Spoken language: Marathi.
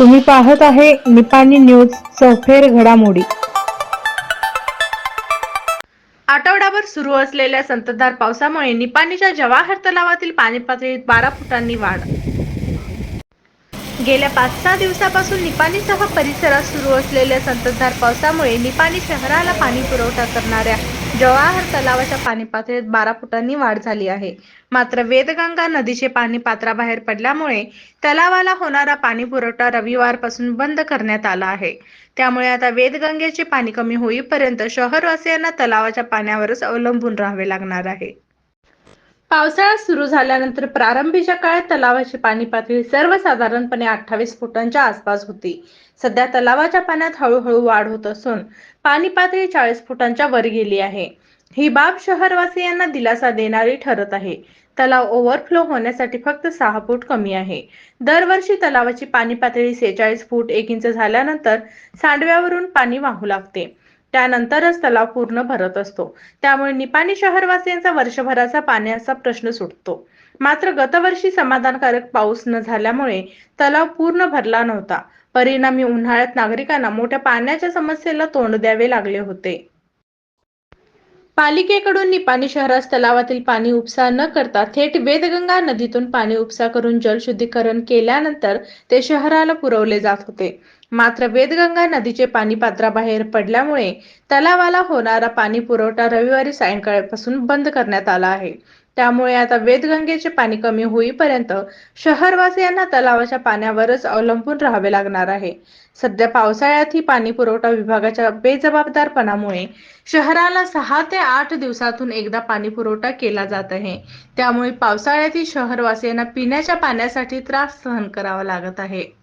तुम्ही पाहत आहे निपाणी न्यूज चौफेर घडामोडी. आठवडाभर सुरू असलेल्या संततधार पावसामुळे निपाणीच्या जवाहर तलावातील पाणी पातळीत बारा फुटांनी वाढ. गेल्या पाच सहा दिवसापासून निपाणीसह परिसरात सुरू असलेल्या संततधार पावसामुळे निपाणी शहराला पाणी पुरवठा करणाऱ्या जवाहर तलावाच्या पाणी पातळीत बारा फुटांनी वाढ झाली आहे. मात्र वेदगंगा नदीचे पाणी पात्राबाहेर पडल्यामुळे तलावाला होणारा पाणी पुरवठा रविवारपासून बंद करण्यात आला आहे. त्यामुळे आता वेदगंगेचे पाणी कमी होईपर्यंत शहरवासियांना तलावाच्या पाण्यावरच अवलंबून राहावे लागणार आहे. पावसाळा सुरू झाल्यानंतर प्रारंभीच्या काळात तलावाची पाणी पातळी सर्वसाधारणपणे अठ्ठावीस फुटांच्या आसपास होती. सध्या तलावाच्या पाण्यात हळूहळू वाढ होत असून पाणी पातळी चाळीस फुटांच्या वर गेली आहे. ही बाब शहरवासियांना दिलासा देणारी ठरत आहे. तलाव ओव्हरफ्लो होण्यासाठी फक्त सहा फूट कमी आहे. दरवर्षी तलावाची पाणी पातळी सेहेचाळीस फूट एक इंच झाल्यानंतर सांडव्यावरून पाणी वाहू लागते. त्यानंतरच तलाव पूर्ण भरत असतो. त्यामुळे निपाणी शहरवासियांचा वर्षभराचा पाण्याचा प्रश्न सुटतो. मात्र गतवर्षी समाधानकारक पाऊस न झाल्यामुळे तलाव पूर्ण भरला नव्हता. परिणामी उन्हाळ्यात नागरिकांना मोठ्या पाण्याच्या समस्येला तोंड द्यावे लागले होते. पालिकेकडून निपाणी शहरास तलावातील पाणी उपसा न करता थेट वेदगंगा नदीतून पाणी उपसा करून जलशुद्धीकरण केल्यानंतर ते शहराला पुरवले जात होते. मात्र वेदगंगा नदीचे पाणी पात्राबाहेर पडल्यामुळे तलावाला होणारा पाणी पुरवठा रविवारी सायंकाळपासून बंद करण्यात आला आहे. त्यामुळे आता वेदगंगेचे पाणी कमी होईपर्यंत शहरवासियांना तलावाच्या पाण्यावरच अवलंबून राहावे लागणार आहे. सध्या पावसाळ्यातही पाणी पुरवठा विभागाच्या बेजबाबदारपणामुळे शहराला सहा ते आठ दिवसातून एकदा पाणी पुरवठा केला जात आहे. त्यामुळे पावसाळ्यातही शहरवासियांना पिण्याच्या पाण्यासाठी त्रास सहन करावा लागत आहे.